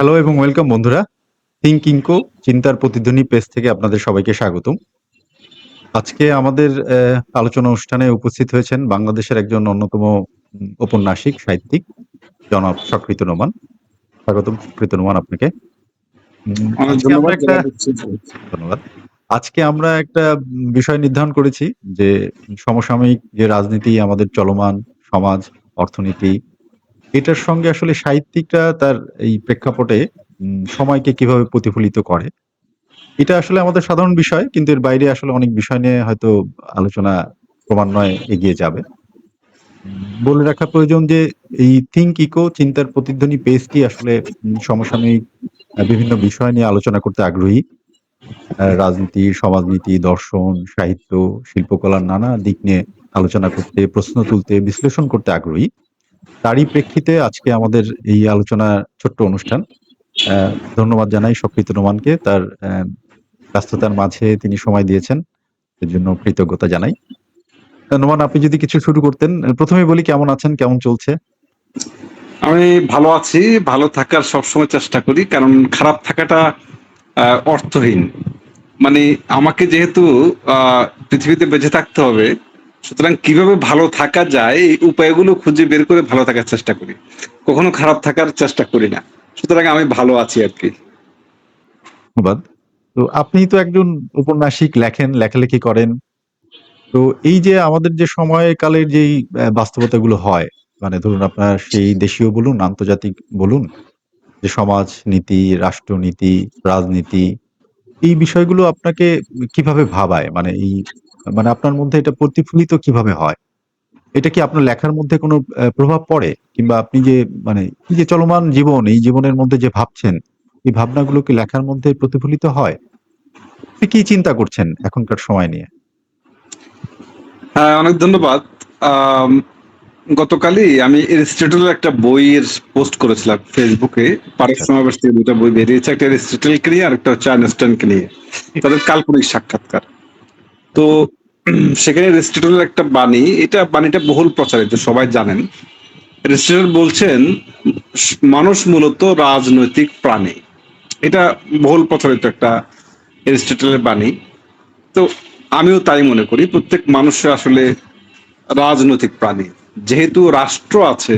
Hello এবং welcome বন্ধুরা। Think ইনকো চিন্তার প্রতিধ্বনি পেজ থেকে আপনাদের সবাইকে স্বাগতম। আজকে আমাদের আলোচনা অনুষ্ঠানে উপস্থিত হয়েছেন বাংলাদেশের একজন অন্যতম ঔপন্যাসিক সাহিত্যিক জনাব সকৃত নোমান। স্বাগতম সকৃত নোমান আপনাকে। ধন্যবাদ। আজকে আমরা একটা বিষয় নির্ধারণ করেছি যে সমসাময়িক যে রাজনীতি আমাদের চলমান সমাজ অর্থনীতি এটার সঙ্গে আসলে সাহিত্যিকরা তার এই প্রেক্ষাপটে সময়কে কীভাবে প্রতিফলিত করে, এটা আসলে আমাদের সাধারণ বিষয়, কিন্তু এর বাইরে আসলে অনেক বিষয় নিয়ে হয়তো আলোচনা ক্রমান্বয়ে এগিয়ে যাবে। বলে রাখা প্রয়োজন যে, এই থিঙ্ক ইকো চিন্তার প্রতিধ্বনি পেজটি আসলে সমসাময়িক বিভিন্ন বিষয় নিয়ে আলোচনা করতে আগ্রহী রাজনীতি, সমাজনীতি, দর্শন, সাহিত্য, শিল্পকলার নানা দিক নিয়ে আলোচনা করতে, প্রশ্ন তুলতে, বিশ্লেষণ করতে আগ্রহী। তারই প্রেক্ষিতে আজকে আমাদের এই আলোচনা ছোট্ট অনুষ্ঠান। ধন্যবাদ জানাই সকৃত নোমানকে তার ব্যস্ততার মাঝে তিনি সময় দিয়েছেন এর জন্য কৃতজ্ঞতা জানাই। নোমান আপনি যদি কিছু শুরু করতেন, প্রথমে বলি কেমন আছেন, কেমন চলছে? আমি ভালো আছি, ভালো থাকার সবসময় চেষ্টা করি, কারণ খারাপ থাকাটা অর্থহীন। মানে আমাকে যেহেতু পৃথিবীতে বেঁচে থাকতে হবে সুতরাং কীভাবে ভালো থাকা যায়, এই উপায়গুলো খুঁজে বের করে ভালো থাকার চেষ্টা করি। কখনো খারাপ থাকার চেষ্টা করি না। সুতরাং আমি ভালো আছি আর কি। ধন্যবাদ। তো আপনি তো একজন ঔপন্যাসিক লেখেন, লেখালেখি করেন। তো এই যে আমাদের যে সময়কালের যেই বাস্তবতাগুলো হয় মানে ধরুন আপনার সেই দেশীয় বলুন, আন্তর্জাতিক বলুন, যে সমাজ নীতি, রাষ্ট্রনীতি, রাজনীতি, এই বিষয়গুলো আপনাকে কীভাবে ভাবায়? মানে এই মানে আপনার মধ্যে এটা প্রতিফলিত কীভাবে হয়? এটা কি আপনার লেখার মধ্যে কোনো প্রভাব পড়ে? কিংবা আপনি যে মানে এই যে চলমান জীবন এই জীবনের মধ্যে যে ভাবছেন এই ভাবনাগুলো কি লেখার মধ্যে প্রতিফলিত হয়? আপনি কি চিন্তা করছেন এখনকার সময় নিয়ে? হ্যাঁ অনেক ধন্যবাদ। গতকালই আমি এরিস্টটলের একটা বইয়ের পোস্ট করেছিলাম ফেসবুকে। আচ্ছা। সমাবেশ থেকে দুটো বই বেরিয়েছে একটা এরিস্টটলকে নিয়ে আর একটা হচ্ছে আইনস্টাইনকে নিয়ে। তাদের কাল্পনিক সাক্ষাৎকার। তো সেখানে এরিস্টটলের একটা বাণী, এটা বাণীটা বহুল প্রচারিত, সবাই জানেন। এরিস্টটল বলছেন, মানুষ মূলত রাজনৈতিক প্রাণী। এটা বহুল প্রচারিত একটা এরিস্টটলের বাণী। তো আমিও তাই মনে করি, প্রত্যেক মানুষের আসলে রাজনৈতিক প্রাণী। যেহেতু রাষ্ট্র আছে,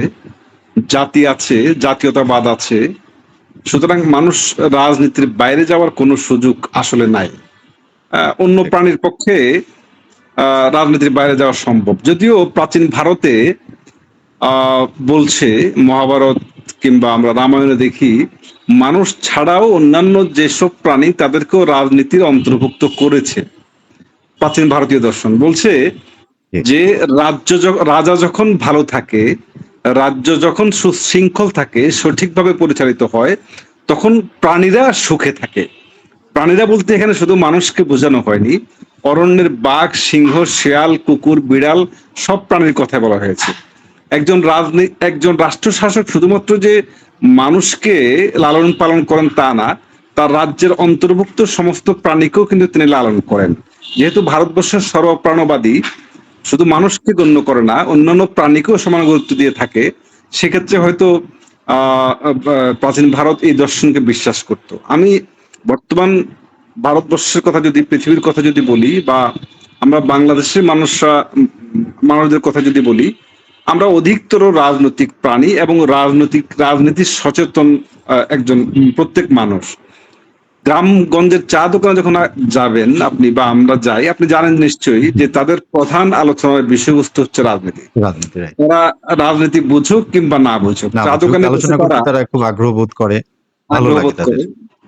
জাতি আছে, জাতীয়তাবাদ আছে, সুতরাং মানুষ রাজনীতির বাইরে যাওয়ার কোনো সুযোগ আসলে নাই। অন্য প্রাণীর পক্ষে রাজনীতির বাইরে যাওয়া সম্ভব। যদিও প্রাচীন ভারতে বলছে মহাভারত কিংবা আমরা রামায়ণে দেখি মানুষ ছাড়াও অন্যান্য যেসব প্রাণী তাদেরকেও রাজনীতির অন্তর্ভুক্ত করেছে। প্রাচীন ভারতীয় দর্শন বলছে যে রাজ্য রাজা যখন ভালো থাকে রাজ্য যখন সুশৃঙ্খল থাকে সঠিকভাবে পরিচালিত হয় তখন প্রাণীরা সুখে থাকে। প্রাণীরা বলতে এখানে শুধু মানুষকে বোঝানো হয়নি অরণ্যের বাঘ সিংহ শেয়াল কুকুর বিড়াল সব প্রাণীর কথা বলা হয়েছে। একজন রাজনী একজন রাষ্ট্র শাসক শুধুমাত্র যে মানুষকে লালন পালন করেন তা না তার রাজ্যের অন্তর্ভুক্ত সমস্ত প্রাণীকেও কিন্তু তিনি লালন করেন। যেহেতু ভারতবর্ষের সর্বপ্রাণবাদী শুধু মানুষকে গণ্য করে না অন্যান্য প্রাণীকেও সমান গুরুত্ব দিয়ে থাকে সেক্ষেত্রে হয়তো আহ, প্রাচীন ভারত এই দর্শনকে বিশ্বাস করত। আমি বর্তমান ভারতবর্ষের কথা যদি পৃথিবীর কথা যদি বলি বা আমরা বাংলাদেশের মানুষরা মানুষদের কথা যদি বলি আমরা অধিকতর রাজনৈতিক প্রাণী এবং রাজনৈতিক রাজনীতির সচেতন একজন প্রত্যেক মানুষ। গ্রামগঞ্জের চা দোকানে যখন যাবেন আপনি বা আমরা যাই আপনি জানেন নিশ্চয়ই যে তাদের প্রধান আলোচনার বিষয়বস্তু হচ্ছে রাজনীতি। রাজনীতি তারা রাজনীতি বুঝুক কিংবা না বুঝুক চা দোকানে তারা খুব আগ্রহ বোধ করে।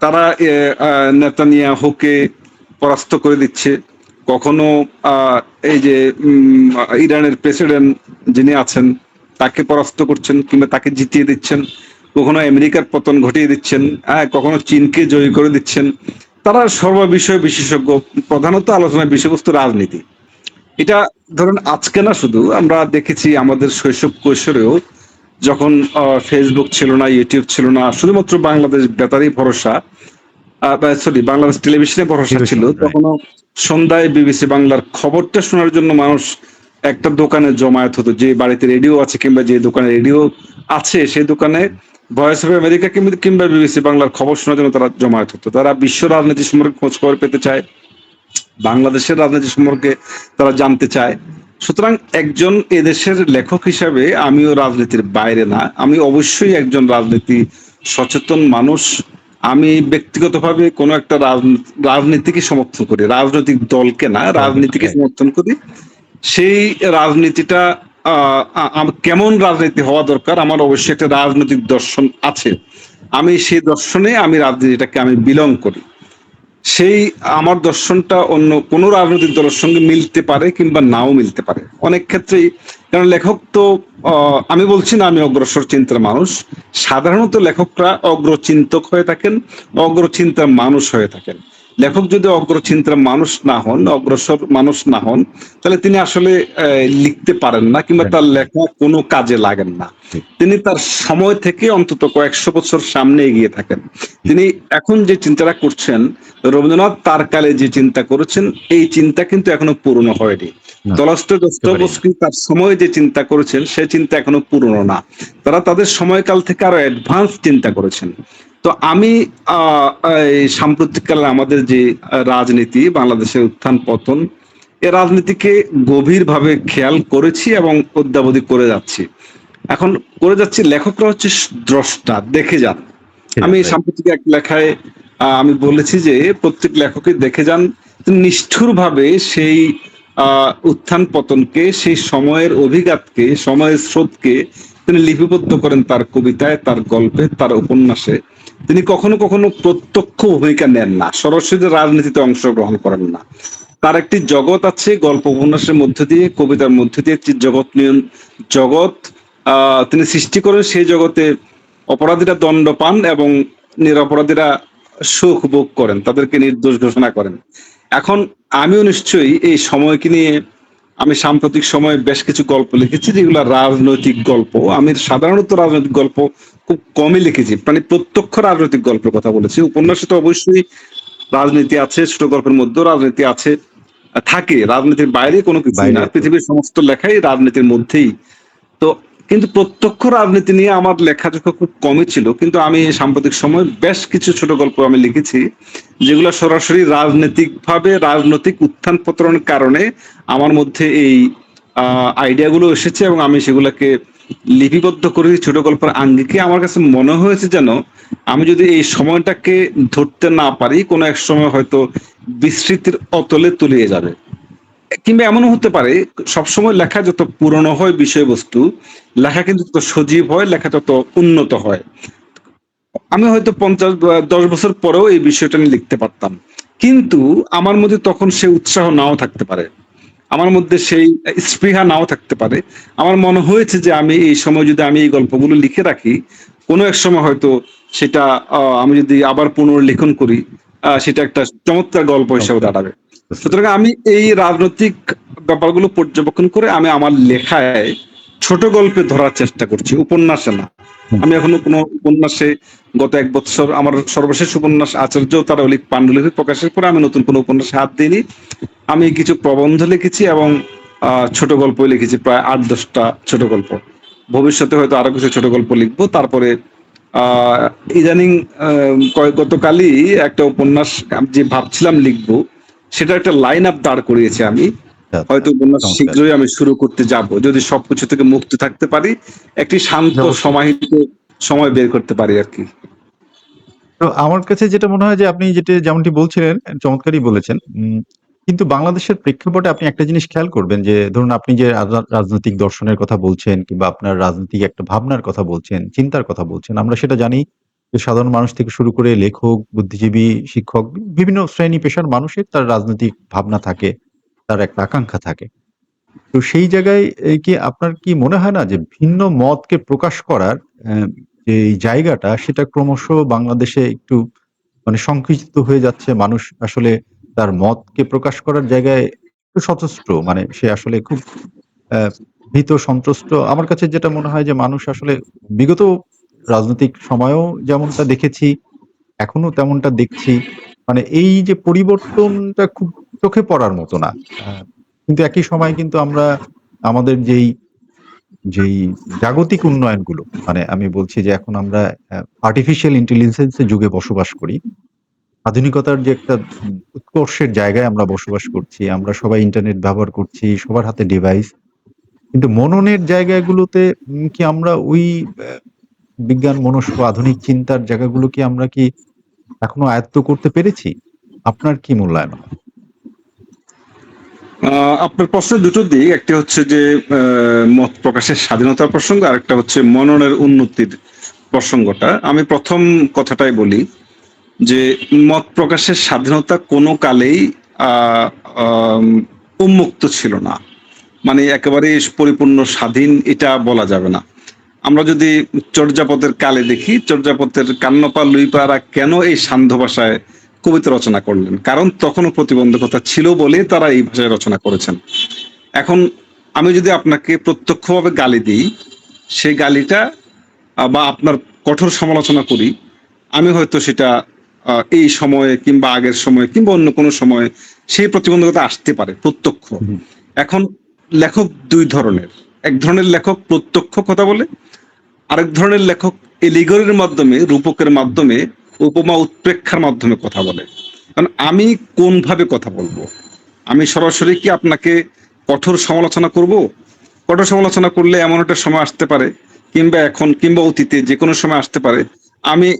তারা নেতানিয়া হোকে পরাস্ত করে দিচ্ছে। কখনো এই যে ইরানের প্রেসিডেন্ট যিনি আছেন, তাকে পরাস্ত করছেন কিংবা তাকে জিতিয়ে দিচ্ছেন। কখনো আমেরিকার পতন ঘটিয়ে দিচ্ছেন। হ্যাঁ কখনো চীনকে জয়ী করে দিচ্ছেন। তারা সর্ব বিষয়ে বিশেষজ্ঞ। প্রধানত আলোচনার বিষয়বস্তু রাজনীতি। এটা, ধরুন, আজকে না শুধু আমরা দেখেছি আমাদের শৈশব কৈশোরেও যখন ফেসবুক ছিল না ইউটিউব ছিল না শুধুমাত্র বাংলাদেশ বেতারই ভরসা সরি বাংলাদেশ টেলিভিশনে ভরসা ছিল তখনও সন্ধ্যায় বিবিসি বাংলার খবরটা শোনার জন্য মানুষ একটা দোকানে জমায়েত হতো যে বাড়িতে রেডিও আছে কিংবা যে দোকানে রেডিও আছে সেই দোকানে ভয়েস অফ আমেরিকা কিংবা কিংবা বিবিসি বাংলার খবর শোনার জন্য তারা জমায়েত হতো। তারা বিশ্ব রাজনীতি সম্পর্কে খোঁজ খবর পেতে চায় বাংলাদেশের রাজনীতি সম্পর্কে তারা জানতে চায়। সুতরাং একজন এদেশের লেখক হিসাবে আমিও রাজনীতির বাইরে না। আমি অবশ্যই একজন রাজনীতি সচেতন মানুষ। আমি ব্যক্তিগতভাবে কোনো একটা রাজনীতিকে সমর্থন করি রাজনৈতিক দলকে না রাজনীতিকে। সমর্থন করি। সেই রাজনীতিটা আহ, কেমন রাজনীতি হওয়া দরকার আমার অবশ্যই একটা রাজনৈতিক দর্শন আছে। আমি সেই দর্শনে আমি রাজনীতিটাকে আমি বিলং করি। সেই আমার দর্শনটা অন্য কোনো রাজনৈতিক দলের সঙ্গে মিলতে পারে কিংবা নাও মিলতে পারে। অনেক ক্ষেত্রেই কারণ লেখক তো আমি বলছি না আমি অগ্রসর চিন্তার মানুষ। সাধারণত লেখকরা অগ্রচিন্তক হয়ে থাকেন, অগ্রচিন্তার মানুষ হয়ে থাকেন। লেখক যদি অগ্রচিন্তার মানুষ না হন অগ্রসর মানুষ না হন তাহলে তিনি আসলে লিখতে পারেন না কিংবা তার লেখা কোনো কাজে লাগেন না। তিনি তার সময় থেকে অন্তত কয়েকশো বছর সামনে এগিয়ে থাকেন। তিনি এখন যে চিন্তাটা করছেন রবীন্দ্রনাথ তার কালে যে চিন্তা করেছেন এই চিন্তা কিন্তু এখনও পূর্ণ হয়নি। তার সময় যে চিন্তা করেছেন সে চিন্তা এখনও পূর্ণ না। তারা তাদের সময়কাল থেকে আরও অ্যাডভান্স চিন্তা করেছেন। তো আমি সাম্প্রতিককালে আমাদের যে রাজনীতি বাংলাদেশের উত্থান পতন এ রাজনীতিকে গভীরভাবে খেয়াল করেছি এবং অদ্যাবধি করে যাচ্ছি। এখন করে যাচ্ছি লেখকরা হচ্ছে দ্রষ্টা দেখে যান। আমি সাম্প্রতিক এক লেখায় আহ, আমি বলেছি যে প্রত্যেক লেখকই দেখে যান নিষ্ঠুর ভাবে সেই আহ, উত্থান পতনকে সেই সময়ের অভিঘাতকে সময়ের স্রোতকে তিনি লিপিবদ্ধ করেন তার কবিতায় তার গল্পে তার উপন্যাসে। তিনি কখনো কখনো প্রত্যক্ষ ভূমিকা নেন না। সরাসরি রাজনীতিতে অংশগ্রহণ করেন না। তার একটি জগৎ আছে, গল্প উপন্যাসের মধ্যে দিয়ে, কবিতার মধ্যে দিয়ে, একটি জগৎ নিয়ন জগৎ তিনি সৃষ্টি করেন সেই জগতে অপরাধীরা দণ্ড পান এবং নিরপরাধীরা সুখ ভোগ করেন, তাদেরকে নির্দোষ ঘোষণা করেন। এখন আমিও নিশ্চয়ই এই সময়কে নিয়ে আমি সাম্প্রতিক সময়ে বেশ কিছু গল্প লিখেছি, যেগুলো রাজনৈতিক গল্প। আমি সাধারণত রাজনৈতিক গল্প খুব কমই লিখেছি। মানে প্রত্যক্ষ রাজনৈতিক গল্পের কথা বলেছি। উপন্যাসে তো অবশ্যই রাজনীতি আছে ছোট গল্পের মধ্যেও রাজনীতি আছে থাকে। রাজনীতির বাইরে কোনো কিছু না পৃথিবীর সমস্ত লেখাই রাজনীতির মধ্যেই। তো কিন্তু প্রত্যক্ষ রাজনীতি নিয়ে আমার লেখা লেখালেখা খুব কমই ছিল। কিন্তু আমি সাম্প্রতিক সময় বেশ কিছু ছোট গল্প আমি লিখেছি যেগুলো সরাসরি রাজনৈতিক ভাবে রাজনৈতিক উত্থান পতনের কারণে আমার মধ্যে এই আইডিয়াগুলো এসেছে এবং আমি সেগুলোকে লিপিবদ্ধ করে ছোট গল্পের আঙ্গিকে। আমার কাছে মনে হয়েছে যেন আমি যদি এই সময়টাকে ধরতে না পারি, কোনো এক সময় হয়তো বিস্মৃতির অতলে তলিয়ে যাবে। কিংবা এমনও হতে পারে, সবসময় লেখা যত পুরনো হয় বিষয়বস্তু, লেখা কিন্তু তত সজীব হয়, লেখা তত উন্নত হয়। আমি হয়তো পঞ্চাশ, দশ বছর পরেও এই বিষয়টা নিয়ে লিখতে পারতাম। কিন্তু আমার মধ্যে তখন সে উৎসাহ নাও থাকতে পারে। আমার মধ্যে সেই স্পৃহা নাও থাকতে পারে। আমার মনে হয়েছে যে আমি এই সময় যদি আমি এই গল্পগুলো লিখে রাখি কোনো এক সময় হয়তো সেটা আহ, আমি যদি আবার পুনর্লেখন করি আহ, সেটা একটা চমৎকার গল্প হিসেবে দাঁড়াবে। সুতরাং আমি এই রাজনৈতিক ব্যাপারগুলো পর্যবেক্ষণ করে আমি আমার লেখায় ছোট গল্পে ধরার চেষ্টা করছি উপন্যাসে না। আমি এখনও কোনো উপন্যাসে গত এক বছর আমার সর্বশেষ উপন্যাস আচার্য তারা অলিক পাণ্ডুলিপি প্রকাশের পরে আমি নতুন কোনো উপন্যাসে হাত দিইনি। আমি কিছু প্রবন্ধ লিখেছি এবং ছোট গল্প লিখেছি, প্রায় আট দশটা ছোট গল্প। ভবিষ্যতে হয়তো আরও কিছু ছোট গল্প লিখব। তারপরে আহ ইদানিং গতকালই একটা উপন্যাস যে ভাবছিলাম লিখব সেটা একটা লাইন আপ দাঁড় করিয়েছি আমি। হয়তো উপন্যাস শীঘ্রই আমি শুরু করতে যাব যদি সবকিছু থেকে মুক্ত থাকতে পারি একটি শান্ত সমাহিত সময় বের করতে পারি আর কি। তো আমার কাছে যেটা মনে হয় যে আপনি যেটা যেমনটি বলছিলেন চমৎকারই বলেছেন। কিন্তু বাংলাদেশের প্রেক্ষাপটে আপনি একটা জিনিস খেয়াল করবেন যে ধরুন আপনি যে রাজ- রাজনৈতিক দর্শনের কথা বলছেন কিংবা আপনার রাজনৈতিক একটা ভাবনার কথা বলছেন চিন্তার কথা বলছেন আমরা সেটা জানি যে সাধারণ মানুষ থেকে শুরু করে লেখক বুদ্ধিজীবী শিক্ষক বিভিন্ন শ্রেণি পেশার মানুষের তার রাজনৈতিক ভাবনা থাকে। তার একটা আকাঙ্ক্ষা থাকে। তো সেই জায়গায় কি আপনার কি মনে হয় না যে ভিন্ন মতকে প্রকাশ করার যে জায়গাটা সেটা ক্রমশ বাংলাদেশে একটু মানে সংকুচিত হয়ে যাচ্ছে? মানুষ আসলে তার মতকে প্রকাশ করার জায়গায় একটু মানে সে আসলে খুব ভীত সন্ত্রস্ত আমার কাছে যেটা মনে হয় যে মানুষ আসলে বিগত রাজনৈতিক সময়েও যেমনটা দেখেছি, এখনও তেমনটা দেখছি। মানে এই যে পরিবর্তনটা খুব চোখে পড়ার মতো না। আহ, কিন্তু একই সময় কিন্তু আমরা আমাদের যেই যেই জাগতিক উন্নয়নগুলো মানে আমি বলছি যে এখন আমরা আর্টিফিশিয়াল ইন্টেলিজেন্স এর যুগে বসবাস করি। আধুনিকতার যে একটা উৎকর্ষের জায়গায় আমরা বসবাস করছি আমরা সবাই ইন্টারনেট ব্যবহার করছি সবার হাতে ডিভাইস কিন্তু মননের জায়গাগুলোতে কি আমরা ওই বিজ্ঞান মনস্ক আধুনিক চিন্তার জায়গাগুলো কি আমরা কি এখনও আয়ত্ত করতে পেরেছি? আপনার কি মূল্যায়ন? হয়? আপনার প্রশ্নের দুটো দিক। একটি হচ্ছে যে মত প্রকাশের স্বাধীনতার প্রসঙ্গ আর একটা হচ্ছে মননের উন্নতির প্রসঙ্গটা। আমি প্রথম কথাটাই বলি যে, মত প্রকাশের স্বাধীনতা কোনো কালেই উন্মুক্ত ছিল না। মানে একেবারে পরিপূর্ণ স্বাধীন এটা বলা যাবে না। আমরা যদি চর্যাপদের কালে দেখি চর্যাপদের কান্নপা লুইপারা কেন এই সান্ধ্য ভাষায় কবিতা রচনা করলেন। কারণ তখনও প্রতিবন্ধকতা ছিল বলে তারা এই ভাষায় রচনা করেছেন। এখন আমি যদি আপনাকে প্রত্যক্ষভাবে গালি দিই সেই গালিটা বা আপনার কঠোর সমালোচনা করি আমি হয়তো সেটা এই সময়ে কিংবা আগের সময়ে কিংবা অন্য কোনো সময়ে সেই প্রতিবন্ধকতা আসতে পারে প্রত্যক্ষ। এখন লেখক দুই ধরনের। এক ধরনের লেখক প্রত্যক্ষ কথা বলে আরেক ধরনের লেখক এলিগরের মাধ্যমে রূপকের মাধ্যমে উপমা উৎপ্রেক্ষার মাধ্যমে কথা বলে। কারণ আমি কোন ভাবে কথা বলব? আমি সরাসরি কি আপনাকে কঠোর সমালোচনা করব? কঠোর সমালোচনা করলে এমন একটা সময় আসতে পারে কিংবা এখন কিংবা অতীতে যে কোনো সময় আসতে পারে আমি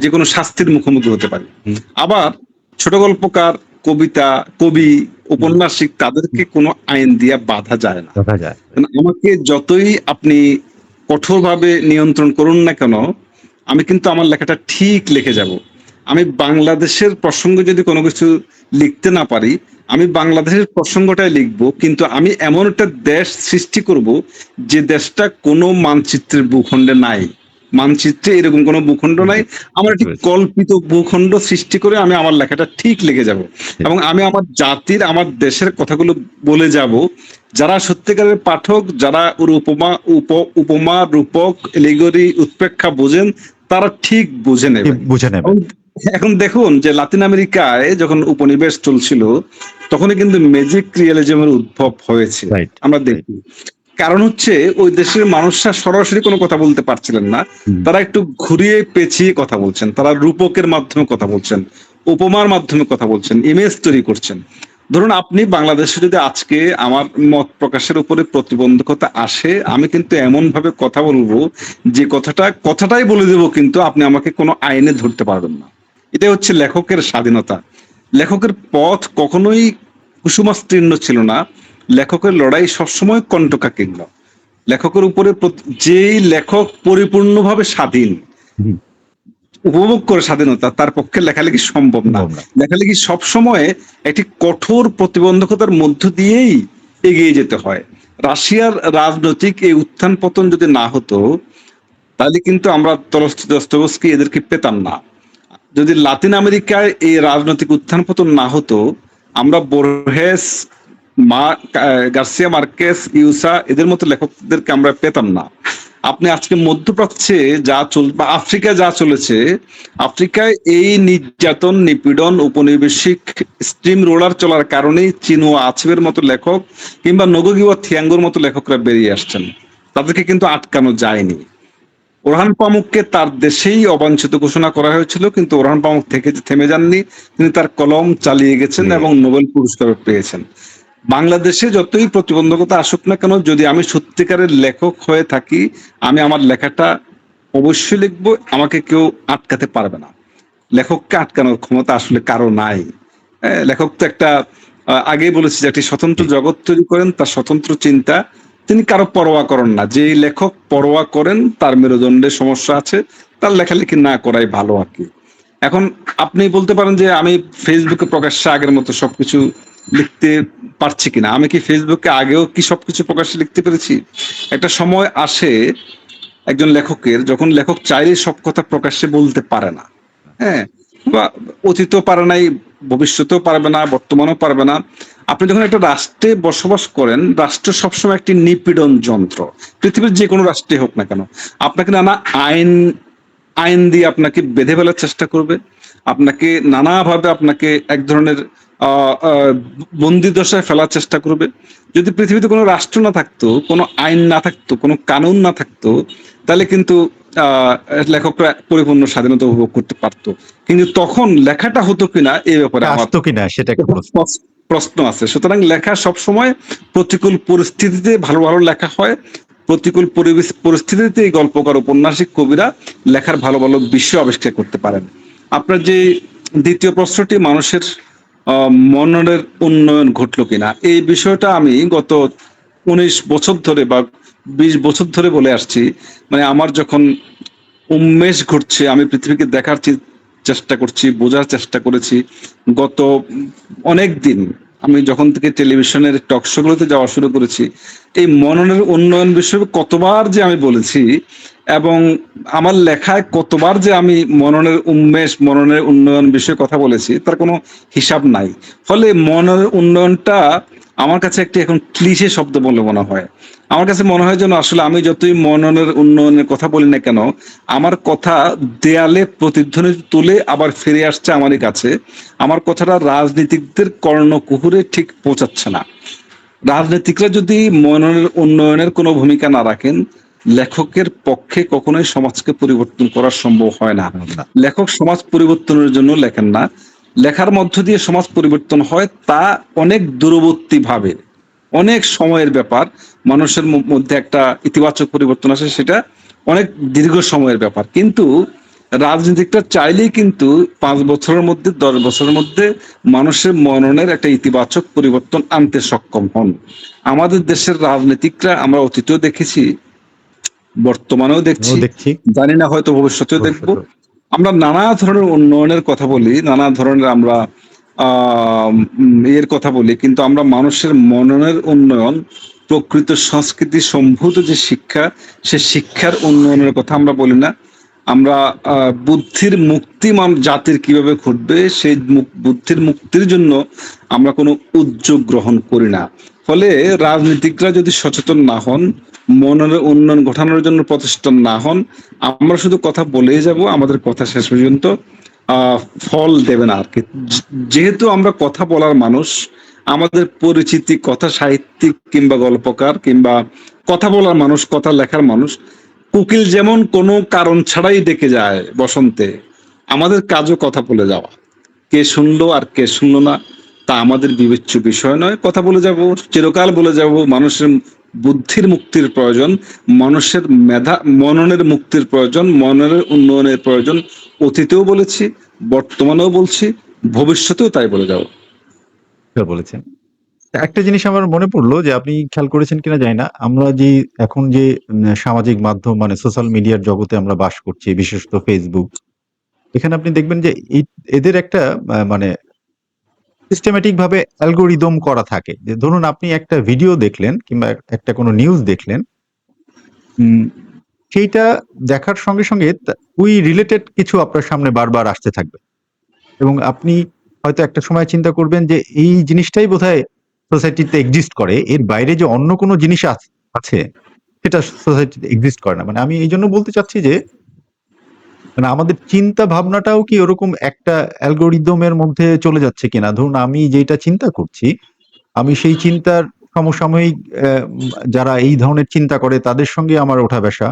যে কোনো শাস্তির মুখোমুখি হতে পারি। আবার ছোট গল্পকার কবিতা কবি উপন্যাসিক তাদেরকে কোনো আইন দিয়া বাধা যায় না। যায়। আমাকে যতই আপনি কঠোরভাবে নিয়ন্ত্রণ করুন না কেন আমি কিন্তু আমার লেখাটা ঠিক লিখে যাব। আমি বাংলাদেশের প্রসঙ্গে যদি কোনো কিছু লিখতে না পারি আমি বাংলাদেশের প্রসঙ্গটাই লিখব কিন্তু আমি এমন একটা দেশ সৃষ্টি করব যে দেশটা কোনো মানচিত্রের ভূখণ্ডে নাই। মানচিত্রে এরকম কোনো ভূখণ্ড নাই। আমার একটি কল্পিত ভূখণ্ড সৃষ্টি করে আমি আমার লেখাটা ঠিক লিখে যাব। এবং আমি আমার জাতির আমার দেশের কথাগুলো বলে যাব। যারা সত্যিকারের পাঠক যারা ওর উপমা উপ উপমা রূপক এলিগরি উৎপ্রেক্ষা বোঝেন তারা ঠিক বুঝে নেবে। বুঝে নেবে। এখন- দেখুন যে লাতিন আমেরিকায় যখন উপনিবেশ চলছিল তখনই কিন্তু ম্যাজিক রিয়েলিজমের উদ্ভব হয়েছে। আমরা দেখি। কারণ হচ্ছে ওই দেশের মানুষরা সরাসরি কোনো কথা বলতে পারছিলেন না। তারা একটু ঘুরিয়ে পেঁচিয়ে কথা বলছেন। তারা রূপকের মাধ্যমে কথা বলছেন উপমার মাধ্যমে কথা বলছেন ইমেজ তৈরি করছেন। ধরুন, আপনি বাংলাদেশে যদি আজকে আমার মত প্রকাশের উপরে প্রতিবন্ধকতা আসে, আমি কিন্তু এমন ভাবে কথা বলব যে কথাটা, কথাটাই বলে দেবো কিন্তু আপনি আমাকে কোনো আইনে ধরতে পারবেন না। এটাই হচ্ছে লেখকের স্বাধীনতা। লেখকের পথ কখনোই কুসুমাস্তীর্ণ ছিল না। লেখকের লড়াই সবসময় কণ্ঠকা কণ্টকাকীর্ণ। লেখকের উপরে যেই লেখক পরিপূর্ণভাবে স্বাধীন। উপভোগ করে স্বাধীনতা তার পক্ষে লেখালেখি সম্ভব না। লেখালেখি সবসময় একটি কঠোর প্রতিবন্ধকতার মধ্য দিয়েই এগিয়ে যেতে হয়। রাশিয়ার রাজনৈতিক এই উত্থান পতন যদি না হতো তাহলে কিন্তু আমরা তলস্তি এদেরকে পেতাম না। যদি লাতিন আমেরিকায় এই রাজনৈতিক উত্থান পতন না হতো আমরা বোরহেস মা গার্সিয়া মার্কেস ইউসা এদের মতো লেখকদেরকে আমরা পেতাম না। আপনি আজকে মধ্যপ্রাচ্যে যা চল বা আফ্রিকায় যা চলেছে আফ্রিকায় এই নির্যাতন নিপীড়ন উপনিবেশিক স্ট্রিম রোলার চলার কারণেই চিনো আছবের মতো লেখক কিংবা নগগিওয়া থিয়াঙ্গোর মতো লেখকরা বেরিয়ে আসছেন। তাদেরকে কিন্তু আটকানো যায়নি। ওরহান পামুককে তার দেশেই অবাঞ্ছিত ঘোষণা করা হয়েছিল কিন্তু ওরহান পামুক থেকে যে থেমে যাননি। তিনি তার কলম চালিয়ে গেছেন এবং নোবেল পুরস্কার পেয়েছেন। বাংলাদেশে যতই প্রতিবন্ধকতা আসুক না কেন, যদি আমি সত্যিকারের লেখক হয়ে থাকি, আমি আমার লেখাটা অবশ্যই লিখব, আমাকে কেউ আটকাতে পারবে না। লেখককে আটকানোর ক্ষমতা আসলে কারও নাই। লেখক তো একটা আগেই বলেছি যে একটি স্বতন্ত্র জগৎ তৈরি করেন, তার স্বতন্ত্র চিন্তা। তিনি কারও পরোয়া করেন না। যে লেখক পরোয়া করেন, তার মেরুদণ্ডে সমস্যা আছে, তার লেখালেখি না করাই ভালো আর কি। এখন আপনি বলতে পারেন যে আমি ফেসবুকে প্রকাশ্যে আগের মতো সবকিছু লিখতে পারছি কিনা? আমি কি ফেসবুকে আগেও কি সবকিছু প্রকাশ্যে লিখতে পেরেছি? একটা সময় আসে একজন লেখকের, যখন লেখক চাইলে সব কথা প্রকাশ্যে বলতে পারে না। হ্যাঁ? বা অতীতও পারে নাই, ভবিষ্যতেও পারবে না, বর্তমানেও পারবে না। আপনি যখন একটা রাষ্ট্রে বসবাস করেন, রাষ্ট্র সবসময় একটি নিপীড়ন যন্ত্র। পৃথিবীর যে কোনো রাষ্ট্রে হোক না কেন, আপনাকে নানা আইন আইন দিয়ে আপনাকে বেঁধে ফেলার চেষ্টা করবে। আপনাকে নানাভাবে আপনাকে এক ধরনের বন্দি দশায় ফেলার চেষ্টা করবে। যদি পৃথিবীতে কোনো রাষ্ট্র না থাকতো কোনো আইন না থাকতো কোনো কানুন না থাকতো তাহলে কিন্তু লেখকরা পরিপূর্ণ স্বাধীনতা উপভোগ করতে পারতো। কিন্তু তখন লেখাটা হতো কিনা এই ব্যাপারে আসতো কিনা সেটা প্রশ্ন। আছে। সুতরাং লেখা সব সময় প্রতিকূল পরিস্থিতিতে ভালো ভালো লেখা হয়। প্রতিকূল পরিবেশ পরিস্থিতিতে এই গল্পকার ঔপন্যাসিক কবিরা লেখার ভালো ভালো বিষয় আবিষ্কার করতে পারেন। আপনার যে দ্বিতীয় প্রশ্নটি মানুষের মননের উন্নয়ন ঘটলো কিনা? এই বিষয়টা আমি গত উনিশ বছর ধরে বা বিশ বছর ধরে বলে আসছি। মানে আমার যখন উন্মেষ ঘটছে, আমি পৃথিবীকে দেখার চেষ্টা করছি, বোঝার চেষ্টা করেছি। গত অনেক দিন আমি যখন থেকে টেলিভিশনের টক শোগুলোতে যাওয়া শুরু করেছি, এই মননের উন্নয়ন বিষয়ে কতবার যে আমি বলেছি এবং আমার লেখায় কতবার যে আমি মননের উন্মেষ, মননের উন্নয়ন বিষয়ে কথা বলেছি, তার কোনো হিসাব নাই। ফলে মনের উন্নয়নটা আমার কাছে একটি এখন ক্লিশে শব্দ বলে মনে হয়। আমার কাছে মনে হয় যেন আসলে আমি যতই মননের উন্নয়নের কথা বলি না কেন, আমার কথা দেয়ালে প্রতিধ্বনি তুলে আবার ফিরে আসছে আমারই কাছে। আমার কথাটা রাজনীতিকদের কর্ণকুহুরে ঠিক পৌঁছাচ্ছে না। রাজনীতিকরা যদি মননের উন্নয়নের কোনো ভূমিকা না রাখেন লেখকের পক্ষে কখনোই সমাজকে পরিবর্তন করা সম্ভব হয় না। লেখক সমাজ পরিবর্তনের জন্য লেখেন না। লেখার মধ্য দিয়ে সমাজ পরিবর্তন হয় তা অনেক দূরবর্তী ভাবে। অনেক সময়ের ব্যাপার। মানুষের মধ্যে একটা ইতিবাচক পরিবর্তন আসে সেটা অনেক দীর্ঘ সময়ের ব্যাপার। কিন্তু রাজনীতিকরা চাইলেই কিন্তু পাঁচ বছরের মধ্যে, দশ বছরের মধ্যে মানুষের মননের একটা ইতিবাচক পরিবর্তন আনতে সক্ষম হন। আমাদের দেশের রাজনীতিকরা আমরা অতীতেও দেখেছি বর্তমানেও দেখছি। জানি না হয়তো ভবিষ্যতেও দেখব। আমরা নানা ধরনের উন্নয়নের কথা বলি নানা ধরনের আমরা এর কথা বলি কিন্তু আমরা মানুষের মননের উন্নয়ন প্রকৃত সংস্কৃতি সম্ভূত যে শিক্ষা সে শিক্ষার উন্নয়নের কথা আমরা বলি না। আমরা আহ, বুদ্ধির মুক্তি জাতির কীভাবে ঘটবে সেই বুদ্ধির মুক্তির জন্য আমরা কোনো উদ্যোগ গ্রহণ করি না। ফলে রাজনীতিকরা যদি সচেতন না হন মনের উন্নয়ন ঘটানোর জন্য প্রচেষ্ট না হন। আমরা শুধু কথা বলেই যাব, আমাদের কথা শেষ পর্যন্ত ফল দেবে না আর কি। যেহেতু আমরা কথা বলার মানুষ, আমাদের পরিচিতি, কথা সাহিত্যিক কিংবা গল্পকার কিংবা কথা বলার মানুষ, কথা লেখার মানুষ কোকিল যেমন কোনো কারণ ছাড়াই ডেকে যায় বসন্তে, আমাদের কাজও কথা বলে যাওয়া। কে শুনলো আর কে শুনলো না, তা আমাদের বিবেচ্য বিষয় নয়। কথা বলে যাব, চিরকাল বলে যাব, মানুষের বুদ্ধির মুক্তির প্রয়োজন, মানুষের মেধা, মননের মুক্তির প্রয়োজন, মননের উন্নয়নের প্রয়োজন। অতীতেও বলেছি, বর্তমানেও বলছি, ভবিষ্যতেও তাই বলে ঠিক বলেছেন। একটা জিনিস আমার মনে পড়ল যে আপনি খেয়াল করেছেন কিনা জানি না, আমরা যে এখন যে সামাজিক মাধ্যম মানে সোশ্যাল মিডিয়ার জগতে আমরা বাস করছি, বিশেষত ফেসবুক এখানে আপনি দেখবেন যে এদের একটা মানে সিস্টেমেটিক ভাবে অ্যালগোরিদম করা থাকে। যে ধরুন আপনি একটা ভিডিও দেখলেন কিংবা একটা কোনো নিউজ দেখলেন সেইটা দেখার সঙ্গে সঙ্গে ওই রিলেটেড কিছু আপনার সামনে বারবার আসতে থাকবে। এবং আপনি হয়তো একটা সময় চিন্তা করবেন যে এই জিনিসটাই বোধহয় সোসাইটিতে এক্সিস্ট করে, এর বাইরে যে অন্য কোনো জিনিস আছে সেটা সোসাইটিতে এক্সিস্ট করে না। মানে আমি এই জন্য বলতে চাচ্ছি যে মানে আমাদের চিন্তা ভাবনাটাও কি ওরকম একটা অ্যালগোরিদমের মধ্যে চলে যাচ্ছে কিনা? ধরুন আমি যেটা চিন্তা করছি, আমি সেই চিন্তার সমসাময়িক যারা এই ধরনের চিন্তা করে তাদের সঙ্গে আমার ওঠা বসা,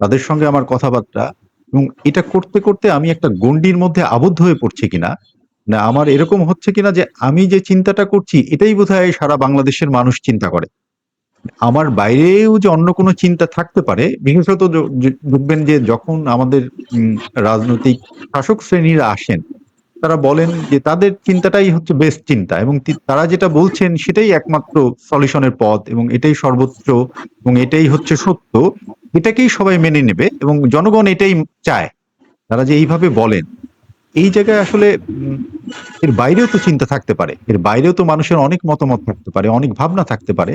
তাদের সঙ্গে আমার কথাবার্তা এবং এটা করতে করতে আমি একটা গণ্ডির মধ্যে আবদ্ধ হয়ে পড়ছি কিনা? না, আমার এরকম হচ্ছে কিনা যে আমি যে চিন্তাটা করছি, এটাই বোধহয় সারা বাংলাদেশের মানুষ চিন্তা করে। আমার বাইরেও যে অন্য কোনো চিন্তা থাকতে পারে, বিশেষত দেখবেন যে যখন আমাদের রাজনৈতিক শাসক শ্রেণীরা আসেন, তারা বলেন যে তাদের চিন্তাটাই হচ্ছে বেস্ট চিন্তা এবং তারা যেটা বলছেন সেটাই একমাত্র সলিউশনের পথ এবং এটাই সর্বোচ্চ এবং এটাই হচ্ছে সত্য, এটাকেই সবাই মেনে নেবে এবং জনগণ এটাই চায়। তারা যে এইভাবে বলেন, এই জায়গায় আসলে এর বাইরেও তো চিন্তা থাকতে পারে, এর বাইরেও তো মানুষের অনেক মতামত থাকতে পারে, অনেক ভাবনা থাকতে পারে।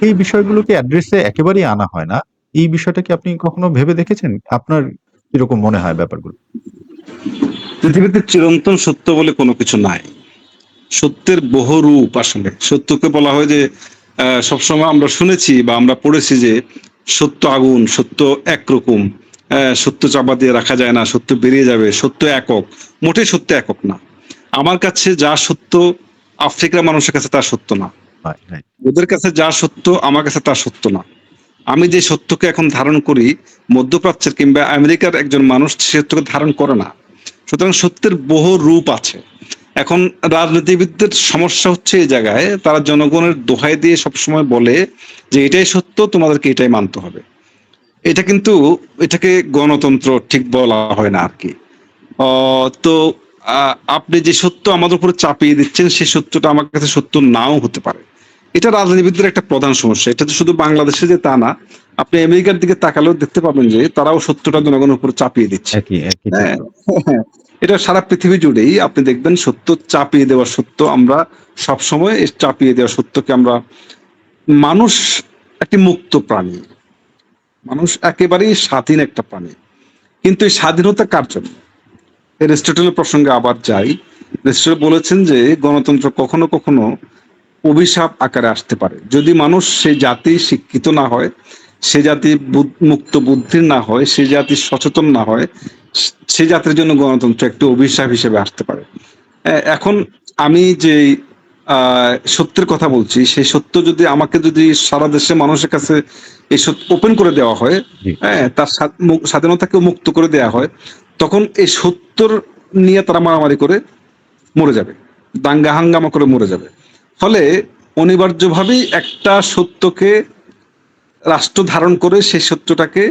এই বিষয়গুলোকে অ্যাড্রেসে একেবারেই আনা হয় না। এই বিষয়টা কি আপনি কখনো ভেবে দেখেছেন? আপনার কীরকম মনে হয় ব্যাপারগুলো? পৃথিবীতে চিরন্তন সত্য বলে কোনো কিছু নাই। সত্যের বহু রূপ আসলে। সত্যকে বলা হয় যে সবসময় আমরা শুনেছি বা আমরা পড়েছি যে, সত্য আগুন, সত্য একরকম। সত্য চাপা দিয়ে রাখা যায় না, সত্য বেরিয়ে যাবে, সত্য একক। মোটে সত্য একক না। আমার কাছে যা সত্য, আফ্রিকার মানুষের কাছে তা সত্য না. ওদের কাছে যা সত্য, আমার কাছে তা সত্য না। আমি যে সত্যকে এখন ধারণ করি, মধ্যপ্রাচ্যের কিংবা আমেরিকার একজন মানুষ সত্যকে ধারণ করে না। সুতরাং সত্যের বহু রূপ আছে। এখন রাজনীতিবিদদের সমস্যা হচ্ছে এই জায়গায়, তারা জনগণের দোহাই দিয়ে সবসময় বলে যে এটাই সত্য, তোমাদেরকে এটাই মানতে হবে। এটা কিন্তু, এটাকে গণতন্ত্র ঠিক বলা হয় না আর কি। তো আপনি যে সত্য আমাদের উপরে চাপিয়ে দিচ্ছেন সেই সত্যটা আমার কাছে সত্য নাও হতে পারে। এটা রাজনীতিবিদদের একটা প্রধান সমস্যা। এটা তো শুধু বাংলাদেশে যে তা না আপনি আমেরিকার দিকে তাকালেও দেখতে পাবেন যে তারাও সত্যটা জনগণের উপর চাপিয়ে দিচ্ছে। হ্যাঁ, হ্যাঁ। এটা সারা পৃথিবী জুড়েই আপনি দেখবেন সত্য চাপিয়ে দেওয়া সত্য আমরা সব সময় চাপিয়ে দেওয়া সত্যকে আমরা মানুষ একটি মুক্ত প্রাণী। মানুষ একেবারেই স্বাধীন একটা প্রাণী। কিন্তু এই স্বাধীনতা কার জন্য? এরিস্টটলের প্রসঙ্গে আবার যাই। এরিস্টটল বলেছেন যে গণতন্ত্র কখনো কখনো অভিশাপ আকারে আসতে পারে। যদি মানুষ সেই জাতি শিক্ষিত না হয় সে জাতি মুক্ত বুদ্ধির না হয় সে জাতি সচেতন না হয় সে জাতির জন্য গণতন্ত্র একটি অভিশাপ হিসেবে আসতে পারে। এখন আমি যে সত্যের কথা বলছি সেই সত্য যদি আমাকে যদি সারা দেশের মানুষের কাছে এই সত্য ওপেন করে দেওয়া হয় হ্যাঁ তার স্বাধ- স্বাধীনতাকে মুক্ত করে দেওয়া হয় তখন এই সত্যর নিয়ে তারা মারামারি করে মরে যাবে। দাঙ্গা হাঙ্গামা করে মরে যাবে। ফলে অনিবার্যভাবেই একটা সত্যকে রাষ্ট্র ধারণ করে সেই সত্যটাকে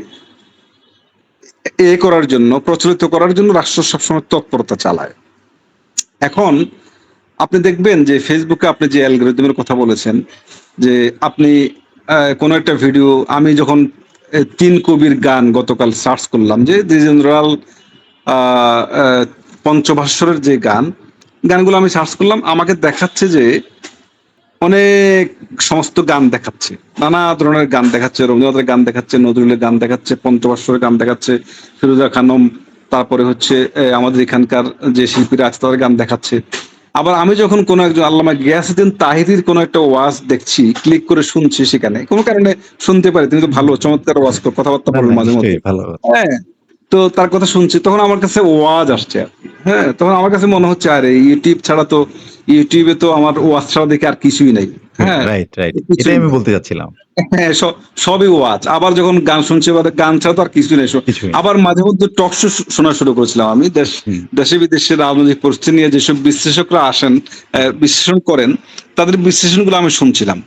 এ করার জন্য, প্রচলিত করার জন্য রাষ্ট্র সবসময় তৎপরতা চালায়। এখন আপনি দেখবেন যে ফেসবুকে আপনি যে অ্যালগোরিদমের কথা বলেছেন, যে আপনি কোনো একটা ভিডিও, আমি যখন তিন কবির গান গতকাল সার্চ করলাম যে দ্বিজেন্দ্রাল পঞ্চভাস্বরের যে গান, গানগুলো আমি সার্চ করলাম, আমাকে দেখাচ্ছে যে অনেক সমস্ত গান দেখাচ্ছে। নানা ধরনের গান দেখাচ্ছে রবীন্দ্রনাথের গান দেখাচ্ছে নজরুলের গান দেখাচ্ছে পঞ্চবাস্বরের গান দেখাচ্ছে ফিরোজা খানম তারপরে হচ্ছে আমাদের এখানকার যে শিল্পীরা আছে তাদের গান দেখাচ্ছে। আবার আমি যখন কোনো একজন আল্লামা গিয়াসুদ্দিন তাহিরির কোনো একটা ওয়াজ দেখছি ক্লিক করে শুনছি সেখানে কোনো কারণে শুনতে পারি তিনি তো ভালো চমৎকার ওয়াজ কথাবার্তা বলেন মাঝে মধ্যে। ভালো। হ্যাঁ তো তার কথা শুনছি তখন আমার কাছে ওয়াজ আসছে। হ্যাঁ তখন আমার কাছে মনে হচ্ছে আরে ইউটিউব ছাড়া তো ইউটিউবে তো আমার ওয়াজ ছাড়া দেখে আর কিছুই নাই। হ্যাঁ রাইট রাইট এটাই আমি বলতে যাচ্ছিলাম। হ্যাঁ সবই ওয়াজ। আবার যখন গান শুনছি এবার গান ছাড়া তো আর কিছুই নেই। আবার মাঝে মধ্যে টক শো শোনা শুরু করেছিলাম আমি। দেশ দেশে বিদেশে রাজনৈতিক পরিস্থিতি নিয়ে যেসব বিশ্লেষকরা আসেন বিশ্লেষণ করেন তাদের বিশ্লেষণগুলো আমি শুনছিলাম।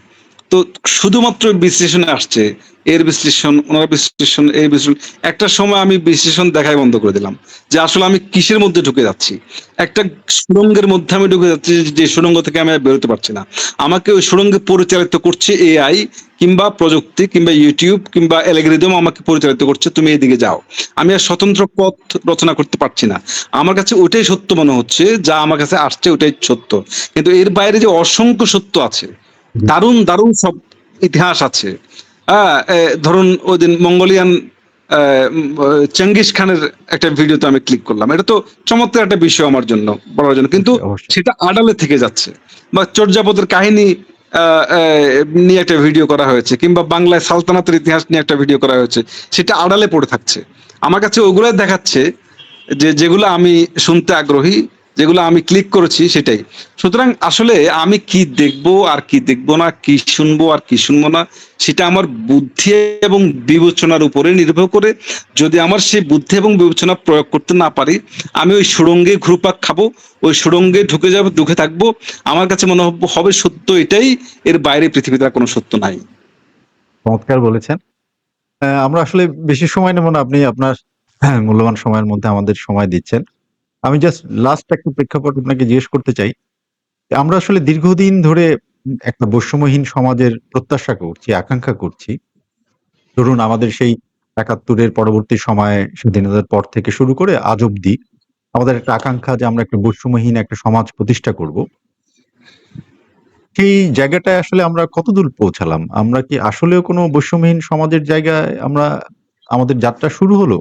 তো শুধুমাত্র বিশ্লেষণে আসছে, এর বিশ্লেষণ, ওনার বিশ্লেষণ এই বিশ্লেষণ, একটা সময় আমি বিশ্লেষণ দেখাই বন্ধ করে দিলাম যে আসলে আমি কিসের মধ্যে ঢুকে যাচ্ছি। একটা সুড়ঙ্গের মধ্যে আমি ঢুকে যাচ্ছি যে- সুড়ঙ্গ থেকে আমি বেরোতে পারছি না। আমাকে ওই সুড়ঙ্গে পরিচালিত করছে এআই কিংবা প্রযুক্তি কিংবা ইউটিউব কিংবা অ্যালগরিদম আমাকে পরিচালিত করছে, তুমি এদিকে যাও। আমি আর স্বতন্ত্র পথ রচনা করতে পারছি না। আমার কাছে ওটাই সত্য মনে হচ্ছে, যা আমার কাছে আসছে ওটাই সত্য। কিন্তু এর বাইরে যে অসংখ্য সত্য আছে দারুণ দারুণ সব ইতিহাস আছে। হ্যাঁ ধরুন ওই দিন মঙ্গোলিয়ান চেঙ্গিস খানের একটা ভিডিওতে আমি ক্লিক করলাম। এটা তো চমৎকার একটা বিষয় আমার জন্য বলার জন্য। কিন্তু সেটা আড়ালে থেকে যাচ্ছে। বা চর্যাপদের কাহিনী নিয়ে একটা ভিডিও করা হয়েছে কিংবা বাংলায় সালতানাতের ইতিহাস নিয়ে একটা ভিডিও করা হয়েছে সেটা আড়ালে পড়ে থাকছে। আমার কাছে ওগুলাই দেখাচ্ছে যে যেগুলো আমি শুনতে আগ্রহী যেগুলো আমি ক্লিক করেছি সেটাই। সুতরাং আসলে আমি কি দেখব, আর কি দেখব না, কি শুনব, আর কি শুনব না, সেটা আমার বুদ্ধি এবং বিবেচনার উপরে নির্ভর করে। যদি আমার সেই বুদ্ধি এবং বিবেচনা প্রয়োগ করতে না পারি, আমি ওই সুড়ঙ্গে ঘুরপাক খাব, ওই সুড়ঙ্গে ঢুকে যাব, ঢুকে থাকব, আমার কাছে মনে হবে সত্য এটাই, এর বাইরে পৃথিবীতে আর কোনো সত্য নাই। চমৎকার বলেছেন। আমরা আসলে বেশি সময় নেব না, আপনি আপনার মূল্যবান সময়ের মধ্যে আমাদের সময় দিচ্ছেন। আমি জাস্ট লাস্ট একটা প্রেক্ষাপট আপনাকে জিজ্ঞেস করতে চাই। আমরা আসলে দীর্ঘদিন ধরে একটা বৈষম্যহীন সমাজের প্রত্যাশা করছি, আকাঙ্ক্ষা করছি। ধরুন আমাদের সেই একাত্তরের পরবর্তী সময়ে স্বাধীনতার পর থেকে শুরু করে আজ অব্দি আমাদের একটা আকাঙ্ক্ষা যে আমরা একটা বৈষম্যহীন একটা সমাজ প্রতিষ্ঠা করব। সেই জায়গাটায় আসলে আমরা কতদূর পৌঁছালাম? আমরা কি আসলেও কোনো বৈষম্যহীন সমাজের জায়গায় আমরা আমাদের যাত্রা শুরু হলো,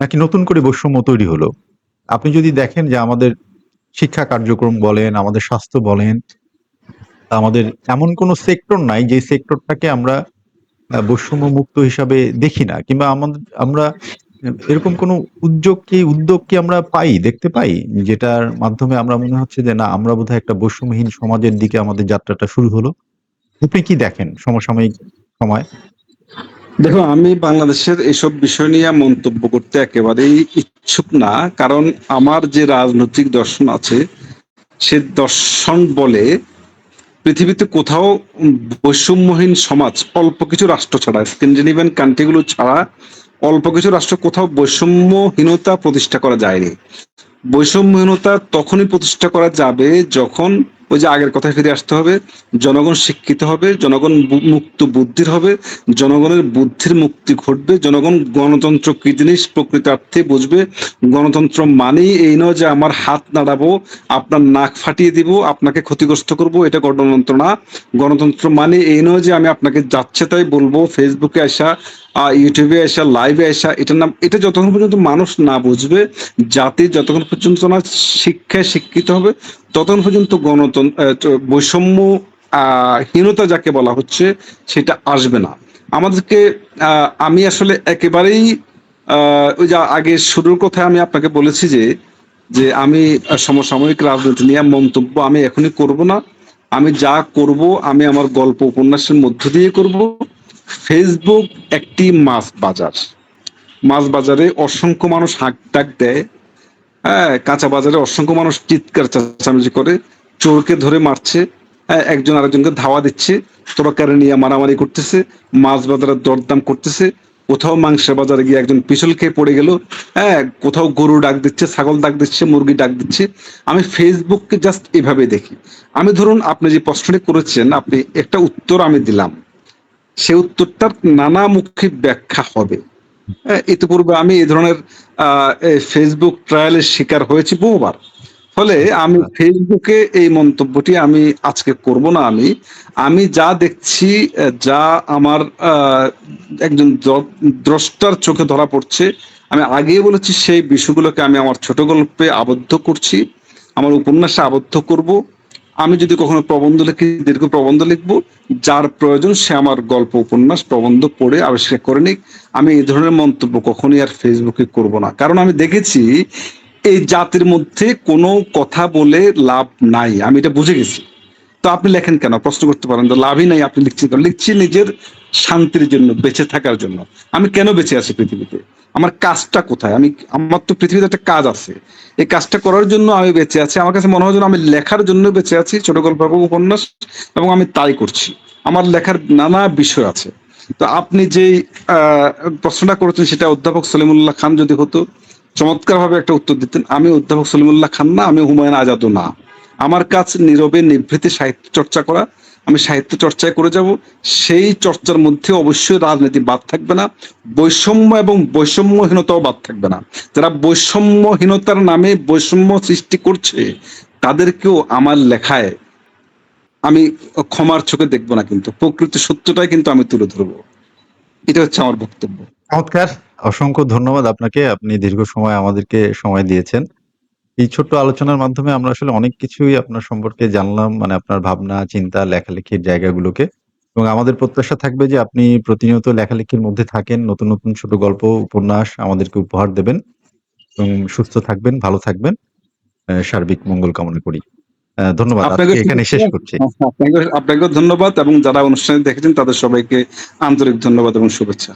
নাকি নতুন করে বৈষম্য তৈরি হলো? আপনি যদি দেখেন যে আমাদের শিক্ষা কার্যক্রম বলেন আমাদের স্বাস্থ্য বলেন আমাদের এমন কোনো সেক্টর নাই যে সেক্টরটাকে আমরা বৈষম্য মুক্ত হিসাবে দেখি না কিংবা আমাদের আমরা এরকম কোনো উদ্যোগ কি উদ্যোগ কি আমরা পাই, দেখতে পাই? যেটার মাধ্যমে আমরা মনে হচ্ছে যে না আমরা বোধহয় একটা বৈষম্যহীন সমাজের দিকে আমাদের যাত্রাটা শুরু হলো। আপনি কি দেখেন সমসাময়িক সময়? দেখো আমি বাংলাদেশের এসব বিষয় নিয়ে মন্তব্য করতে একেবারেই ইচ্ছুক না। কারণ আমার যে রাজনৈতিক দর্শন আছে, সে দর্শন বলে পৃথিবীতে কোথাও বৈষম্যহীন সমাজ অল্প কিছু রাষ্ট্র ছাড়া স্ক্যান্ডিনেভিয়ান কান্ট্রি গুলো ছাড়া অল্প কিছু রাষ্ট্র কোথাও বৈষম্যহীনতা প্রতিষ্ঠা করা যায়নি। বৈষম্যহীনতা তখনই প্রতিষ্ঠা করা যাবে যখন ওই যে আগের কথায় ফিরে আসতে হবে, জনগণ শিক্ষিত হবে, জনগণ মুক্ত বুদ্ধির হবে, জনগণের বুদ্ধির মুক্তি ঘটবে, জনগণ গণতন্ত্র কি জিনিস প্রকৃতার্থে বুঝবে। গণতন্ত্র মানেই এই নয় যে আমার হাত নাড়াবো, আপনার নাক ফাটিয়ে দিব, আপনাকে ক্ষতিগ্রস্ত করব এটা গণতন্ত্র না। গণতন্ত্র মানে এই নয় যে আমি আপনাকে যাচ্ছে তাই বলব, ফেসবুকে আইসা আ ইউটিউবে আসা লাইভে আসা এটার নাম এটা যতক্ষণ পর্যন্ত মানুষ না বুঝবে, জাতি যতক্ষণ পর্যন্ত না শিক্ষায় শিক্ষিত হবে, ততক্ষণ পর্যন্ত গণতন্ত্র বৈষম্য হীনতা যাকে বলা হচ্ছে সেটা আসবে না। আমাদেরকে আমি আসলে একেবারেই ওই যে আগে শুরুর কথায় আমি আপনাকে বলেছি যে, যে আমি সমসাময়িক রাজনীতি নিয়ে মন্তব্য আমি এখনই করব না। আমি যা করব আমি আমার গল্প উপন্যাসের মধ্য দিয়ে করব। ফেসবুক একটি মাছ বাজার। মাছ বাজারে অসংখ্য মানুষ হাঁক-ডাক দেয়। হ্যাঁ? কাঁচা বাজারে অসংখ্য মানুষ চিৎকার চেঁচামেচি করে, চোরকে ধরে মারছে, হ্যাঁ? একজন আরেকজনকে ধাওয়া দিচ্ছে, তরকারি নিয়ে মারামারি করতেছে, মাছ বাজারের দরদাম করতেছে, কোথাও মাংসের বাজারে গিয়ে একজন পিছল খেয়ে পড়ে গেল, হ্যাঁ? কোথাও গরু ডাক দিচ্ছে, ছাগল ডাক দিচ্ছে, মুরগি ডাক দিচ্ছে। আমি ফেসবুককে জাস্ট এভাবে দেখি। আমি ধরুন আপনি যে প্রশ্নটি করেছেন, আপনি একটা উত্তর আমি দিলাম। সে উত্তরটার নানামুখী ব্যাখ্যা হবে। হ্যাঁ? ইতিপূর্বে আমি এই ধরনের ফেসবুক ট্রায়ালের শিকার হয়েছি বহুবার। ফলে আমি ফেসবুকে এই মন্তব্যটি আমি আজকে করব না আমি। আমি যা দেখছি, যা আমার একজন দ্রষ্টার চোখে ধরা পড়ছে, আমি আগেই বলেছি সেই বিষয়গুলোকে আমি আমার ছোট গল্পে আবদ্ধ করছি, আমার উপন্যাসে আবদ্ধ করব। আমি যদি কখনো প্রবন্ধ লিখি, দীর্ঘ প্রবন্ধ লিখব। যার প্রয়োজন সে আমার গল্প, উপন্যাস, প্রবন্ধ পড়ে আবিষ্কার করে নিক। আমি এই ধরনের মন্তব্য কখনই আর ফেসবুকে করব না। কারণ আমি দেখেছি এই জাতির মধ্যে কোনো কথা বলে লাভ নাই। আমি এটা বুঝে গেছি। তো আপনি লেখেন কেন? প্রশ্ন করতে পারেন তো লাভই নাই আপনি লিখছেন কেন? লিখছি নিজের শান্তির জন্য, বেঁচে থাকার জন্য। আমি কেন বেঁচে আছি পৃথিবীতে? আমার কাজটা কোথায়? আমি আমার তো পৃথিবীতে একটা কাজ আছে। এই কাজটা করার জন্য আমি বেঁচে আছি। আমার কাছে মনে হয় যেন আমি লেখার জন্য বেঁচে আছি, ছোট গল্প উপন্যাস এবং আমি তাই করছি। আমার লেখার নানা বিষয় আছে। তো আপনি আ প্রশ্নটা করেছেন সেটা অধ্যাপক সলিমুল্লাহ খান যদি হতো, চমৎকারভাবে একটা উত্তর দিতেন। আমি অধ্যাপক সলিমুল্লাহ খান না, আমি হুমায়ুন আজাদও না। আমার কাজ নীরবে নিভৃতে সাহিত্য চর্চা করা। আমি সাহিত্য চর্চায় করে যাব। সেই চর্চার মধ্যে অবশ্যই রাজনীতি বাদ থাকবে না। বৈষম্য এবং বৈষম্যহীনতাও বাদ থাকবে না। যারা বৈষম্যহীনতার নামে বৈষম্য সৃষ্টি করছে, তাদেরকেও আমার লেখায় আমি ক্ষমার চোখে দেখব না কিন্তু। প্রকৃত সত্যটাই কিন্তু আমি তুলে ধরব। এটা হচ্ছে আমার বক্তব্য। চমৎকার! অসংখ্য ধন্যবাদ আপনাকে। আপনি দীর্ঘ সময় আমাদেরকে সময় দিয়েছেন। এই ছোট্ট আলোচনার মাধ্যমে আমরা আসলে অনেক কিছুই আপনার সম্পর্কে জানলাম। মানে আপনার ভাবনা, চিন্তা, লেখালেখির জায়গাগুলোকে। এবং আমাদের প্রত্যাশা থাকবে যে আপনি প্রতিনিয়ত লেখালেখির মধ্যে থাকেন। নতুন, নতুন ছোট গল্প, উপন্যাস আমাদেরকে উপহার দেবেন। এবং সুস্থ থাকবেন, ভালো থাকবেন। সার্বিক মঙ্গল কামনা করি। ধন্যবাদ। আপনাকে আজকে শেষ করছি। আপনাকে আপনাকেও ধন্যবাদ এবং যারা অনুষ্ঠানে দেখেছেন তাদের সবাইকে আন্তরিক ধন্যবাদ এবং শুভেচ্ছা।